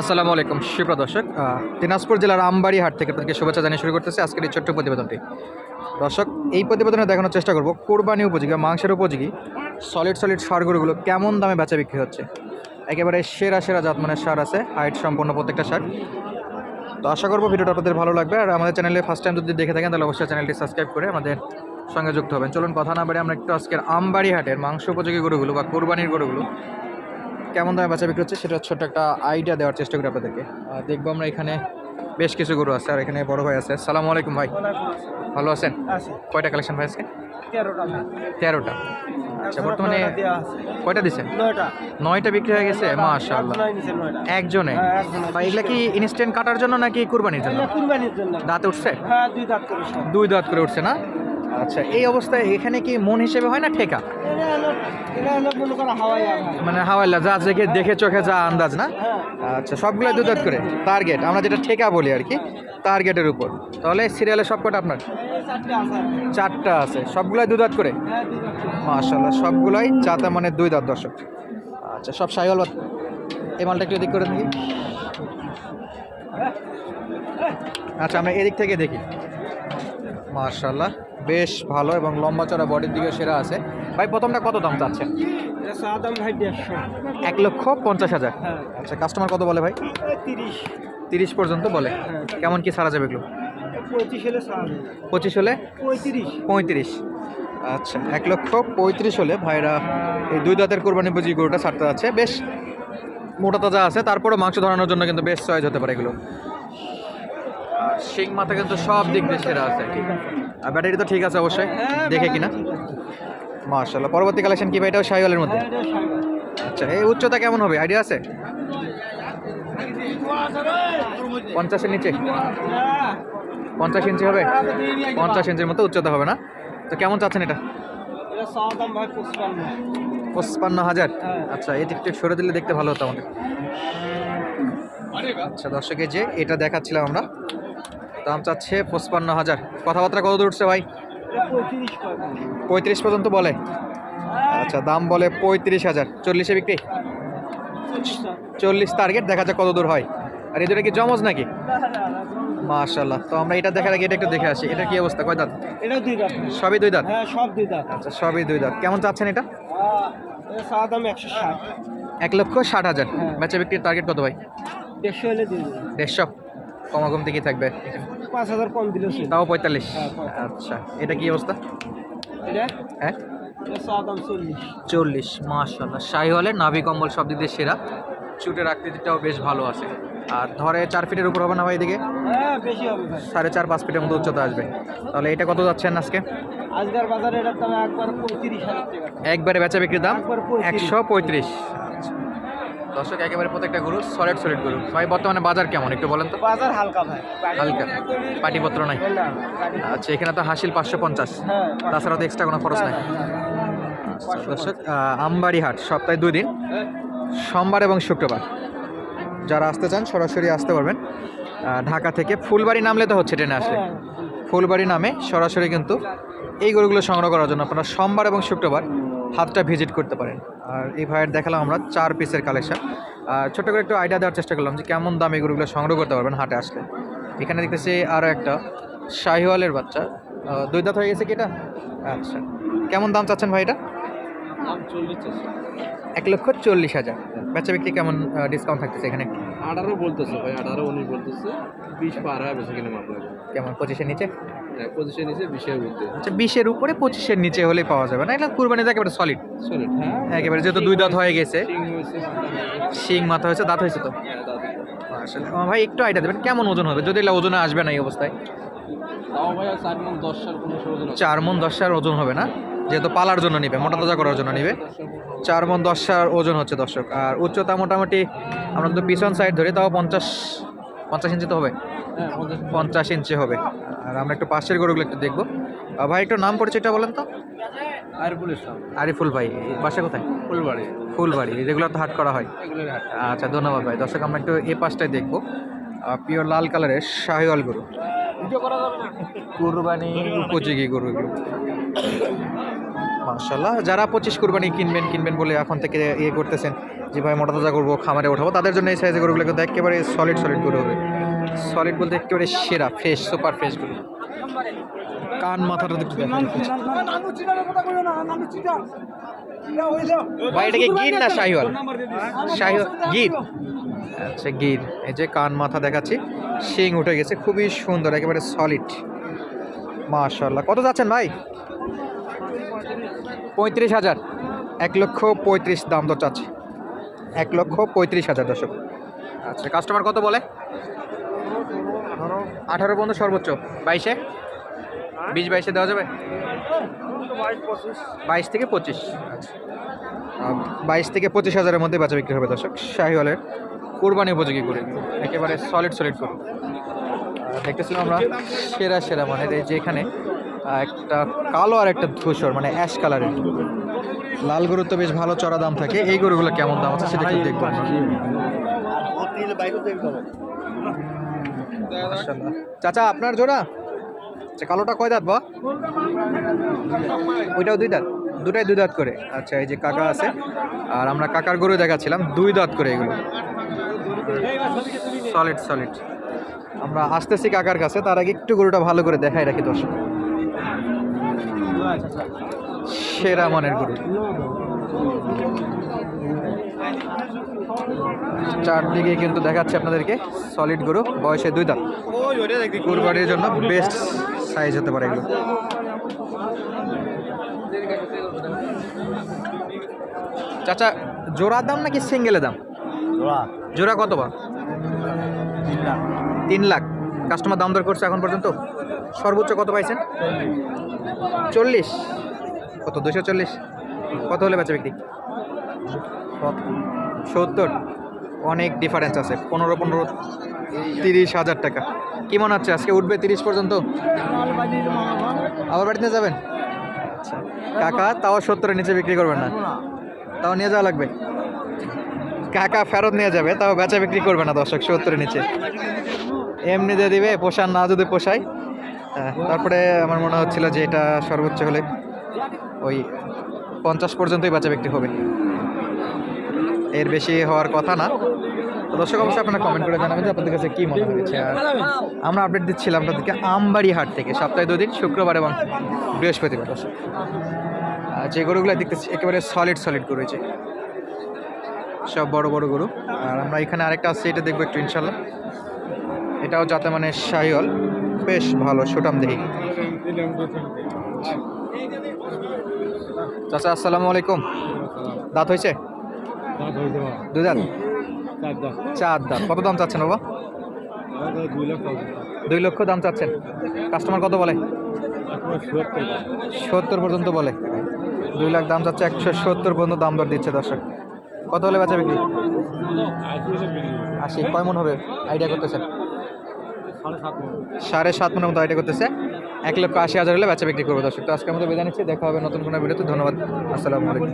আসসালামু আলাইকুম। সুপ্রদর্শক দর্শক দিনাজপুর জেলার আমবাড়ি হাট থেকে আপনাদেরকে শুভেচ্ছা জানিয়ে শুরু করতেছি আজকের এই ছোট্ট প্রতিবেদনটি। দর্শক, এই প্রতিবেদনে দেখানোর চেষ্টা করব, কোরবানি উপযোগী মাংসের উপযোগী সলিড সলিড সারগুলোগুলো কেমন দামে বেচা বিক্রি হচ্ছে? একেবারে সেরা সেরা জাত মানের সার আছে হাইট সম্পূর্ণ প্রত্যেকটা সার। তো আশা করব ভিডিওটা আপনাদের ভালো লাগবে, আর আমাদের চ্যানেলে ফার্স্ট টাইম যদি দেখে থাকেন, তাহলে অবশ্যই চ্যানেলটি সাবস্ক্রাইব করে আমাদের সঙ্গে যুক্ত হবেন। চলুন, কথা না বাড়ি আমরা একটু আজকের আমবাড়ি হাটের মাংস উপযোগী গরুগুলো বা কোরবানির গরুগুলো কেমন দামে বেচা বিক্রি হচ্ছে সেটা ছোট্ট একটা আইডিয়া দেওয়ার চেষ্টা করি আপনাদেরকে। দেখব আমরা এখানে বেশ কিছু গরু আছে আর এখানে বড় ভাই আছে। সালাম আলাইকুম ভাই। ভালো আছেন? কয়টা কালেকশন ভাই আজকে? তেরোটা আচ্ছা বর্তমানে কয়টা দিচ্ছেন? নয়টা। বিক্রি হয়ে গেছে? মাশাআল্লাহ। একজনে? হ্যাঁ, ভাই এগুলা কি ইনস্ট্যান্ট কাটার জন্য নাকি কুরবানির জন্য? কুরবানির জন্য। দাঁত উঠছে? হ্যাঁ দাঁত সব দুই দাঁত করে উঠছে না? আচ্ছা এই অবস্থায় এখানে কি মন হিসেবে হয় না ঠেকা? মনে হাওয়াইলা যা দেখে দেখে চোখে যা আন্দাজ, না? আচ্ছা সবগুলো দুই দাঁত করে। টার্গেট আমরা যেটা ঠেকা বলি আর কি টার্গেটের উপর। তাহলে সিরিয়ালে সবকটা আপনার? চারটে আছে। সবগুলাই দুই দাঁত করে? দুই। মাশাল্লাহ সবগুলাই চাতা মানে দুই দাঁত দর্শক। আচ্ছা সব সাইওয়াল এই মালটা একটু এদিক করে দেখি। আচ্ছা আমরা এদিক থেকে দেখি। মাশাল্লাহ বেশ ভালো এবং লম্বা চড়া বডির দিকে সেরা আছে। ভাই প্রথমটা কত দাম চাচ্ছেন? এটা চা দাম ভাই দেড়শো। এক লক্ষ পঞ্চাশ হাজার। হ্যাঁ। আচ্ছা কাস্টমার কত বলে ভাই? তিরিশ। তিরিশ পর্যন্ত বলে। হ্যাঁ। কেমন কি সারা যাবে এগুলো? পঁয়ত্রিশ হলে পঁচিশ হলে? পঁয়ত্রিশ। পঁয়ত্রিশ। আচ্ছা এক লক্ষ পঁয়ত্রিশ হলে ভাইরা এই দুই দাঁতের কোরবানি বুঝি গরুটা ছাড়তে যাচ্ছে। বেশ মোটা তাজা আছে তারপরে মাংস ধরানোর জন্য কিন্তু বেশ চয়েস হতে পারে এগুলো। শিং মাথা কিন্তু সব দিক দিয়ে সেরা আছে। আর ব্যাটারি তো ঠিক আছে অবশ্যই, দেখে কিনা। মার্শাল্লাহ পরবর্তী কালেকশন কি ভাই? এটাও সাইওয়ালের মধ্যে? এটা। আচ্ছা এই উচ্চতা কেমন হবে? আইডিয়া আছে? পঞ্চাশের নিচে। পঞ্চাশ ইঞ্চি হবে? পঞ্চাশ ইঞ্চির মতো উচ্চতা হবে না? তো কেমন চাচ্ছেন এটা? এটা পঁচপান্ন হাজার। আচ্ছা এই দিকটা সরে দিলে দেখতে ভালো হতো আমাদের। আচ্ছা দর্শকে যে এটা দেখাচ্ছিলাম আমরা। দাম চাচ্ছে পঁচপান্ন হাজার। কথাবার্তা কত দূর উঠছে ভাই? পঁয়ত্রিশ পর্যন্ত বলে। আচ্ছা দাম বলে পঁয়ত্রিশ হাজার। চল্লিশে বিক্রি? চল্লিশ টার্গেট দেখা যাক কত দূর হয়। আর এদের কি জমজ নাকি? মাশাল্লাহ তো আমরা এটা দেখার আগে এটা একটু দেখে আসি। এটা কি অবস্থা? কয় দাঁত? এটা দুই দাঁত। সবই দুই দাঁত? হ্যাঁ সব দুই দাঁত। আচ্ছা সবই দুই দাঁত। কেমন চাচ্ছেন এটা? এটা দাম একশো ষাট। এক লক্ষ ষাট হাজার। বেচা বিক্রির টার্গেট কত ভাই? দেড়শো হলে দেবে। দেড়শো। কমাকমতি কি থাকবে? পাঁচ হাজার কম চলবে। তাও পঁয়তাল্লিশ। হ্যাঁ, পঁয়তাল্লিশ। আচ্ছা এটা কি অবস্থা? এটা? হ্যাঁ? চল্লিশ। মাশাল্লাহ শাহি হলে নাভি কম্বল সব দিক দিয়ে সেরা। চুটের আকৃতিটাও বেশ ভালো আছে। আর ধরে চার ফিটের উপর হবে না ভাই এদিকে? হ্যাঁ বেশি সাড়ে চার পাঁচ ফিটের মতো উচ্চতা আসবে। তাহলে এটা কত যাচ্ছেন আজকে? আজকের বাজারে এটার দাম একবার পঁয়ত্রিশ হাজার একবারে বেচা বিক্রির দাম একশো পঁয়ত্রিশ। আচ্ছা। দর্শক একেবারে প্রত্যেকটা গরু সলিড সলিড গরু। ভাই বর্তমানে বাজার কেমন? একটু বলেন তো। বাজার হালকা ভাই। হালকা। পাটিপত্র নাই? আচ্ছা এখানে তো হাসিল পাঁচশো পঞ্চাশ। হ্যাঁ তাছাড়া তো এক্সট্রা কোনো খরচ নাই। আচ্ছা, দর্শক আমবাড়ি হাট সপ্তাহে দুই দিন। সোমবার এবং শুক্রবার। যারা আসতে চান সরাসরি আসতে পারবেন। ঢাকা থেকে ফুলবাড়ি নামলে তো হচ্ছে ট্রেনে আসলে। হ্যাঁ, ফুলবাড়ি নামে সরাসরি কিন্তু এই গরুগুলো সংগ্রহ করার জন্য আপনারা সোমবার এবং শুক্রবার হাতটা ভিজিট করতে পারেন। আর এই ভাইয়ের দেখালাম আমরা চার পিসের কালেকশন আর ছোটো করে একটু আইডিয়া দেওয়ার চেষ্টা করলাম যে কেমন দাম এই গরুগুলো সংগ্রহ করতে পারবেন হাটে আসলে। এখানে দেখতেছি আরও একটা শাহিওয়ালের বাচ্চা। দুই দাঁত হয়ে গেছে কি এটা? আচ্ছা। কেমন দাম চাচ্ছেন ভাই এটা? এক লক্ষ চল্লিশ হাজার। বাচ্চা বিক্রি কেমন ডিসকাউন্ট থাকতেছে এখানে আঠারো বলতেছে ভাই আঠারো উনিশ বলতেছে। বিশ পার হয় বেশি কিনে কেমন? পঁচিশের নিচে? পজিশন নিচে বিশের মধ্যে। আচ্ছা বিশের উপরে পঁচিশের নিচে হলেই পাওয়া যাবে না? এটা কুরবানিতে একেবারে সলিড সলিড হ্যাঁ। একেবারে যেহেতু দুই দাঁত হয়ে গেছে। শিং মাথা হয়েছে। দাঁত হয়েছে তো? হ্যাঁ, আসলে আমার ভাই একটু আইডিয়া দেবেন কেমন ওজন হবে? যদি এগুলো ওজনে আসবে না এই অবস্থায়? চার মন দশ সাল কোনো ষোলো জন চার দশ সার ওজন হবে না? যেহেতু পালার জন্য নিবে মোটা তাজা করার জন্য নিবে। চার মন দশ সার ওজন হচ্ছে দর্শক। আর উচ্চতা মোটামুটি আমরা তো পিছন সাইড ধরি তাও পঞ্চাশ পঞ্চাশ ইঞ্চি তো হবে। হ্যাঁ পঞ্চাশ ইঞ্চি হবে। আর আমরা একটু পাশের গরুগুলো একটু দেখব। ভাই একটু নাম পড়েছে এটা বলেন তো। আরিফুল ইসলাম। আরিফুল ভাই বাসা কোথায়? ফুলবাড়ি। ফুলবাড়ি রেগুলার তো হাট করা হয়। আচ্ছা ধন্যবাদ ভাই। দর্শক আমরা একটু এ পাশটায় দেখব। পিওর লাল কালারের শাহিওয়াল গরু। কুরবানি উপযোগী গরু এগুলো। মাশাল্লাহ যারা পঁচিশ কুরবানি কিনবেন কিনবেন বলে এখন থেকে ইয়ে করতেছেন যে ভাই মোটা তাজা করব খামারে ওঠাবো তাদের জন্য এই সাইজের গরুগুলো কিন্তু একেবারে সলিড সলিড গরু হবে। সলিড বলতে একেবারে সেরা ফ্রেশ সুপার ফ্রেশ গরু কান, মাথাটা দেখান ভাই এটা কি গির না, শাহিওয়াল? শাহিওয়াল, গির? আচ্ছা গির। এই যে কান, মাথা দেখাচ্ছি, শিং উঠে গেছে, খুবই সুন্দর, একেবারে সলিড মাশাল্লাহ কত যাচ্ছেন ভাই? পঁয়ত্রিশ হাজার। এক লক্ষ পঁয়ত্রিশ দাম তো চাচ্ছে। এক লক্ষ পঁয়ত্রিশ হাজার দর্শক। আচ্ছা কাস্টমার কত বলে? আঠারো পর্যন্ত সর্বোচ্চ। বাইশে? বিশ বাইশে দেওয়া যাবে? বাইশ থেকে পঁচিশ। আচ্ছা। বাইশ থেকে পঁচিশ হাজারের মধ্যে বাচ্চা বিক্রি হবে দর্শক। শাহিওয়ালের কোরবানি উপযোগী করে। একেবারে সলিড সলিড করে দেখতেছিলাম আমরা সেরা সেরা মানে এই যে এখানে একটা কালো আর একটা ধূসর মানে অ্যাশ কালারের লাল গরুর তো বেশ ভালো চড়া দাম থাকে। এই গরুগুলো কেমন দাম আছে সেটা একটু দেখব। আমরা। চাচা, আপনার জোড়া? আচ্ছা কালোটা কয় দাঁত বা ওইটাও দুই দাঁত? দুটাই দুই দাঁত করে। আচ্ছা এই যে কাকা আছে, আর আমরা কাকার গরু দেখাচ্ছিলাম, দুই দাঁত করে এগুলো। সলিড সলিড আমরা আসতেছি কাকার কাছে, তার আগে একটু গরুটা ভালো করে দেখাই রাখি দর্শক। সেরা মানের গরু। চারদিকে কিন্তু দেখাচ্ছে আপনাদেরকে সলিড গরু বয়সে দুই দাঁত। কুরবানির জন্য বেস্ট সাইজ হতে পারে এগুলো। চাচা জোড়ার দাম নাকি সিঙ্গেলের দাম? জোড়া। কত বা? তিন লাখ। কাস্টমার দাম দর করছে এখন পর্যন্ত? সর্বোচ্চ কত পাইছেন? চল্লিশ। কত? দুশো চল্লিশ। কত হলে বেচা বিক্রি? সত্তর। অনেক ডিফারেন্স আছে। পনেরো পনেরো, তিরিশ হাজার টাকা। কি মনে হচ্ছে, আজকে উঠবে তিরিশ পর্যন্ত? আবার বাড়িতে যাবেন? আচ্ছা। কাকা, তাও সত্তরের নিচে বিক্রি করবেন না। তাও নিয়ে যাওয়া লাগবে। কাকা ফেরত নিয়ে যাবে, তাও বেচা বিক্রি করবে না দর্শক, সত্তরের নিচে। এমনি দিয়ে দিবে পোষার না যদি পোষায়। তারপরে আমার মনে হচ্ছিল যে এটা সর্বোচ্চ হলে ওই পঞ্চাশ পর্যন্তই বেচা বিক্রি হবে। এর বেশি হওয়ার কথা না। তো দর্শক, অবশ্যই আপনারা কমেন্ট করে জানাবেন যে আপনাদের কাছে কী মনে হয়েছে। আর আমরা আপডেট দিচ্ছিলাম আপনাদেরকে আমবাড়ি হাট থেকে। সপ্তাহে দুদিন, শুক্রবার এবং বৃহস্পতিবার। দর্শক যে গরুগুলো দেখতেছি, একেবারে সলিড সলিড গরু হয়েছে সব বড় বড় গরু। আর আমরা এখানে আরেকটা আছে, এটা দেখব একটু ইনশাল্লাহ। এটাও যাতে মানে শাহিওয়াল। বেশ ভালো সুটাম দেখি। চাচা আসসালামু আলাইকুম। দাঁত হয়েছে? দুই দাঁত? চার দাঁত। কত দাম চাচ্ছেন বাবা? দুই লক্ষ দাম চাচ্ছেন। কাস্টমার কত বলে? সত্তর। পর্যন্ত বলে। দুই লাখ দাম চাচ্ছে একশো সত্তর পর্যন্ত দাম দর দিচ্ছে দর্শক। কত হলে বেচা বিক্রি? আশি। কয় মন হবে? আইডিয়া করতেছেন? সাড়ে সাত মনের মতো আইডিয়া করতেছে। এক লক্ষ আশি হাজার হলে বাচ্চা বিক্রি করব দর্শক। তো আজকের মতো বিদায় নিচ্ছি, দেখা হবে নতুন কোনো ভিডিওতে। ধন্যবাদ, আসসালামু আলাইকুম।